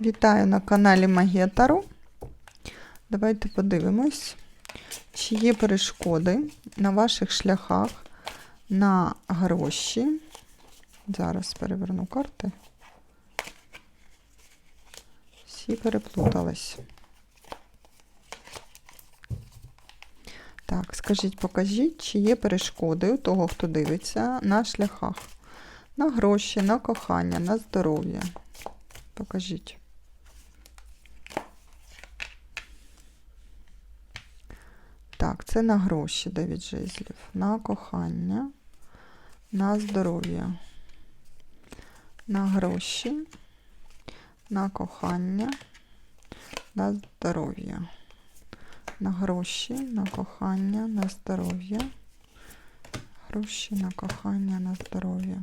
Вітаю на каналі Магія. Давайте подивимось, чи є перешкоди на ваших шляхах на гроші. Зараз переверну карти. Всі переплутались. Так, скажіть, покажіть, чи є перешкоди у того, хто дивиться на шляхах. На гроші, на кохання, на здоров'я. Покажіть. Так, це на гроші 9 жезлів. На кохання, на здоров'я. На гроші, на кохання, на здоров'я. На гроші, на кохання, на здоров'я. Гроші, на кохання, на здоров'я.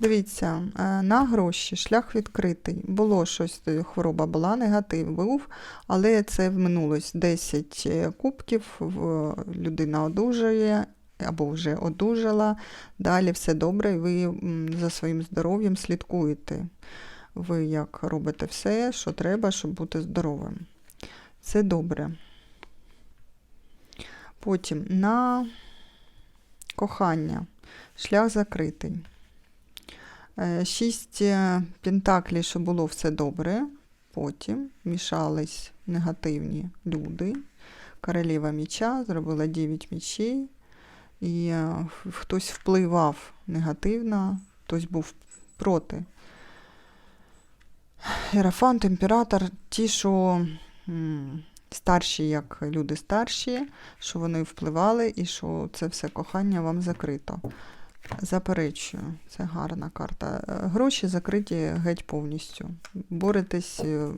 Дивіться, е, на гроші шлях відкритий. Було щось, е, хвороба була, негатив був, але це вминулось 10 е, кубків, людина одужує або вже одужала. Далі все добре, і ви за своїм здоров'ям слідкуєте. Ви як робите все, що треба, щоб бути здоровим. Це добре. Потім на кохання. Шлях закритий. Е, Шість е, пентаклів, що було все добре. Потім мішались негативні люди. Королева міча зробила 9 мічей. І е, хтось впливав негативно, хтось був проти. Єрафант, імператор, ті, що старші, як люди старші, що вони впливали і що це все кохання вам закрито. Заперечую, це гарна карта. Е, Гроші закриті геть повністю. Боретесь, е,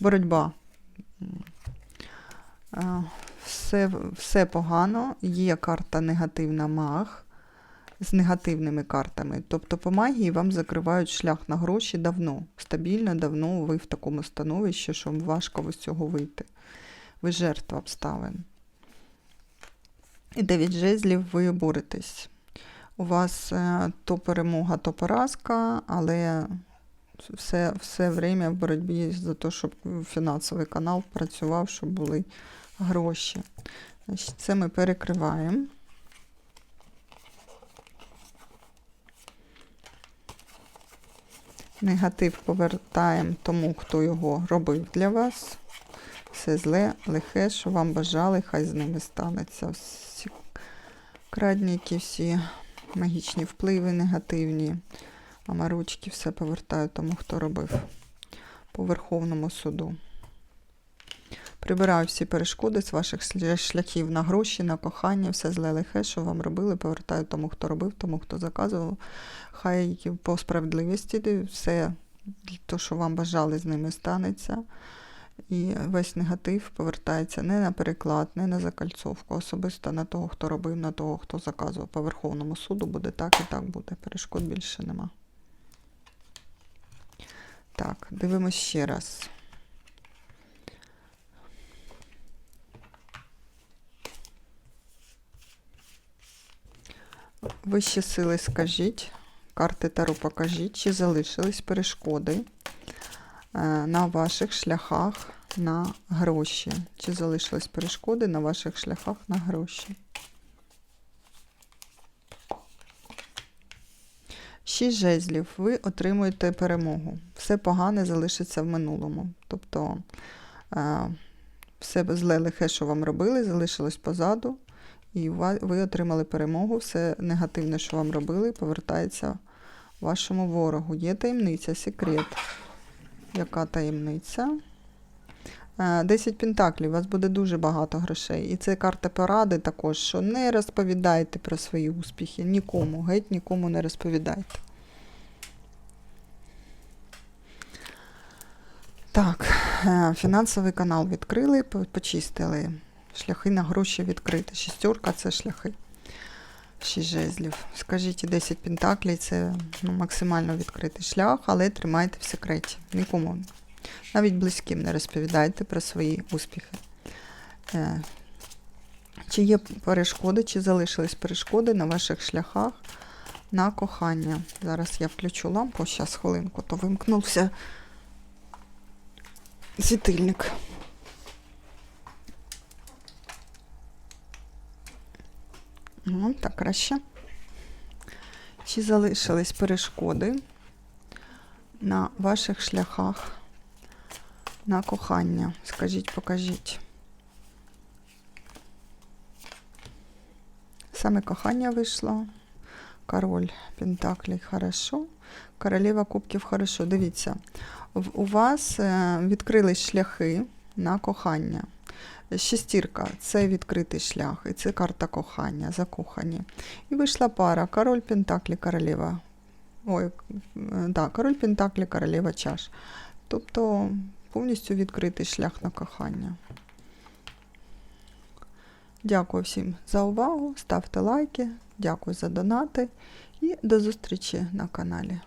боротьба. Е, Все, все погано. Є карта негативна маг з негативними картами. Тобто по магії вам закривають шлях на гроші давно. Стабільно, давно ви в такому становищі, що важко з цього вийти. Ви жертва обставин. І дев'ять жезлів ви боретесь. У вас е, то перемога, то поразка, але все, все время в боротьбі за те, щоб фінансовий канал працював, щоб були гроші. Це ми перекриваємо. Негатив повертаємо тому, хто його робив для вас. Все зле, лихе, що вам бажали, хай з ними станеться. Всі крадніки, всі магічні впливи негативні. Амарочки все повертаю тому, хто робив по Верховному суду. Прибираю всі перешкоди з ваших шляхів на гроші, на кохання, все зле лихе, що вам робили, повертаю тому, хто робив, тому, хто заказував. Хай по справедливості все, то, що вам бажали, з ними станеться. І весь негатив повертається не на переклад, не на закальцовку, особисто на того, хто робив, на того, хто заказував. По Верховному суду буде так і так буде. Перешкод більше нема. Так, дивимось ще раз. Вищі сили скажіть, карти Таро покажіть, чи залишились перешкоди на ваших шляхах на гроші. Чи залишились перешкоди на ваших шляхах на гроші? Шість жезлів. Ви отримуєте перемогу. Все погане залишиться в минулому. Тобто е, все зле лихе, що вам робили, залишилось позаду. І ви отримали перемогу. Все негативне, що вам робили, повертається вашому ворогу. Є таємниця, секрет. Яка таємниця? Е, 10 пентаклів, у вас буде дуже багато грошей. І це карта поради також, що не розповідайте про свої успіхи. Нікому, геть нікому не розповідайте. Так, е, фінансовий канал відкрили, почистили. Шляхи на гроші відкриті. Шістерка це шляхи. Шість жезлів. Скажіть, 10 пентаклей це ну, максимально відкритий шлях, але тримайте в секреті. Нікому. Навіть близьким не розповідайте про свої успіхи. Е, Чи є перешкоди, чи залишились перешкоди на ваших шляхах на кохання. Зараз я включу лампу, зараз хвилинку, то вимкнувся світильник. Так краще. Чи залишились перешкоди на ваших шляхах на кохання? Скажіть, покажіть. Саме кохання вийшло. Король Пентаклей хорошо. Королева Кубків хорошо. Дивіться, у вас е, відкрились шляхи на кохання. Шестірка це відкритий шлях, і це карта кохання, закохані. І вийшла пара король Пентаклі, королева. Ой, е, да, король Пентаклі, королева чаш. Тобто повністю відкритий шлях на кохання. Дякую всім за увагу. Ставте лайки, дякую за донати і до зустрічі на каналі.